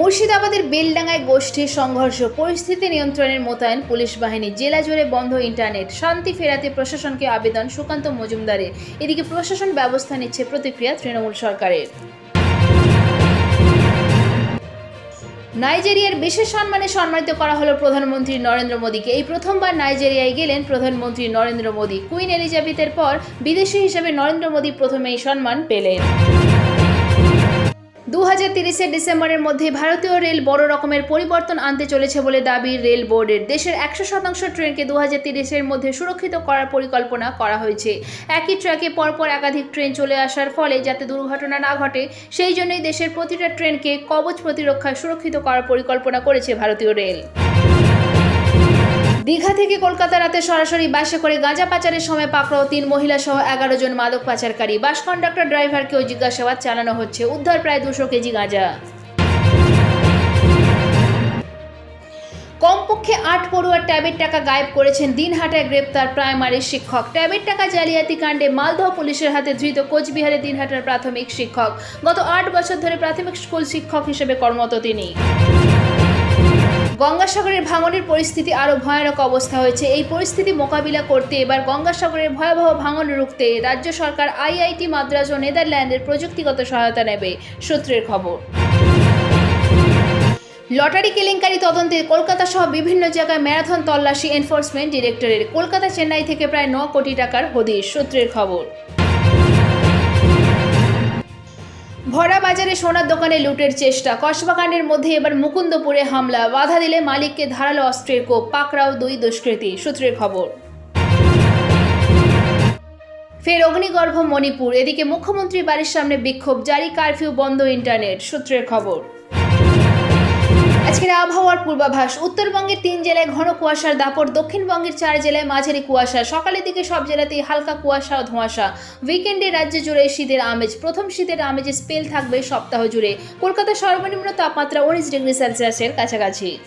মুর্শিদাবাদের বেলডাঙ্গায় গোষ্ঠীর সংঘর্ষ, পরিস্থিতি নিয়ন্ত্রণের মোতায়েন পুলিশ বাহিনী জেলা জুড়ে বন্ধ ইন্টারনেট, শান্তি ফেরাতে প্রশাসনকে আবেদন সুকান্ত মজুমদারের। এদিকে প্রশাসন ব্যবস্থা নিচ্ছে প্রতিক্রিয়া তৃণমূল সরকারের। নাইজেরিয়ার বিশেষ সম্মানে সম্মানিত করা হলো প্রধানমন্ত্রী নরেন্দ্র মোদীকে। এই প্রথমবার নাইজেরিয়ায় গেলেন প্রধানমন্ত্রী নরেন্দ্র মোদী। কুইন এলিজাবেথের পর বিদেশি হিসেবে নরেন্দ্র মোদী প্রথমে এই সম্মান পেলেন। দু হাজার তিরিশের ডিসেম্বরের মধ্যে ভারতীয় রেল বড় রকমের পরিবর্তন আনতে চলেছে বলে দাবি রেল বোর্ডের। দেশের একশো শতাংশ ট্রেনকে দু হাজার তিরিশের মধ্যে সুরক্ষিত করার পরিকল্পনা করা হয়েছে। একই ট্র্যাকে পরপর একাধিক ট্রেন চলে আসার ফলে যাতে দুর্ঘটনা না ঘটে, সেই জন্যই দেশের প্রতিটা ট্রেনকে কবচ প্রতিরক্ষায় সুরক্ষিত করার পরিকল্পনা করেছে ভারতীয় রেল। দীঘা থেকে কলকাতা রাতে সরাসরি বাসে করে গাঁজা পাচারের সময় পাকড়াও তিন মহিলা সহ এগারো জন মাদক পাচারকারী। বাস কন্ডাক্টর ড্রাইভারকেও জিজ্ঞাসাবাদ চালানো হচ্ছে। উদ্ধার প্রায় দুশো কেজি গাঁজা। কমপক্ষে আট পড়ুয়ার ট্যাবের টাকা গায়েব করেছেন দিনহাটায় গ্রেপ্তার প্রাইমারি শিক্ষক। ট্যাবের টাকা জালিয়াতি কাণ্ডে মালদহ পুলিশের হাতে ধৃত কোচবিহারের দিনহাটার প্রাথমিক শিক্ষক। গত আট বছর ধরে প্রাথমিক স্কুল শিক্ষক হিসেবে কর্মরত তিনি। গঙ্গাসাগরের ভাঙনের পরিস্থিতি আরও ভয়ানক অবস্থা হয়েছে। এই পরিস্থিতি মোকাবিলা করতে এবার গঙ্গাসাগরের ভয়াবহ ভাঙন রুখতে রাজ্য সরকার আইআইটি মাদ্রাজ ও নেদারল্যান্ডের প্রযুক্তিগত সহায়তা নেবে সূত্রের খবর। লটারি কেলেঙ্কারি তদন্তে কলকাতা সহ বিভিন্ন জায়গায় ম্যারাথন তল্লাশি এনফোর্সমেন্ট ডিরেক্টরের। কলকাতা চেন্নাই থেকে প্রায় ন কোটি টাকার হদিশ, সূত্রের খবর। ভরা বাজারে সোনার দোকানে লুটের চেষ্টা। কসবাকাণ্ডের মধ্যে এবার মুকুন্দপুরে হামলা। বাধা দিলে মালিককে ধারালো অস্ত্রের কোপ। পাকড়াও দুই দুষ্কৃতী। সূত্রের খবর। ফের অগ্নিগর্ভ মণিপুর। এদিকে মুখ্যমন্ত্রী বাড়ির সামনে বিক্ষোভ। জারি কারফিউ, বন্ধ ইন্টারনেট। সূত্রের খবর। আজকের আবহাওয়ার পূর্বাভাস, উত্তরবঙ্গের তিন জেলায় ঘন কুয়াশার দাপট, দক্ষিণবঙ্গের চার জেলায় মাঝারি কুয়াশা, সকালের দিকে সব জেলাতেই হালকা কুয়াশা ও ধোঁয়াশা। উইকেন্ডে রাজ্য জুড়ে শীতের আমেজ, প্রথম শীতের আমেজে স্পেল থাকবে সপ্তাহ জুড়ে। কলকাতা সর্বনিম্ন তাপমাত্রা উনিশ ডিগ্রি সেলসিয়াসের কাছাকাছি।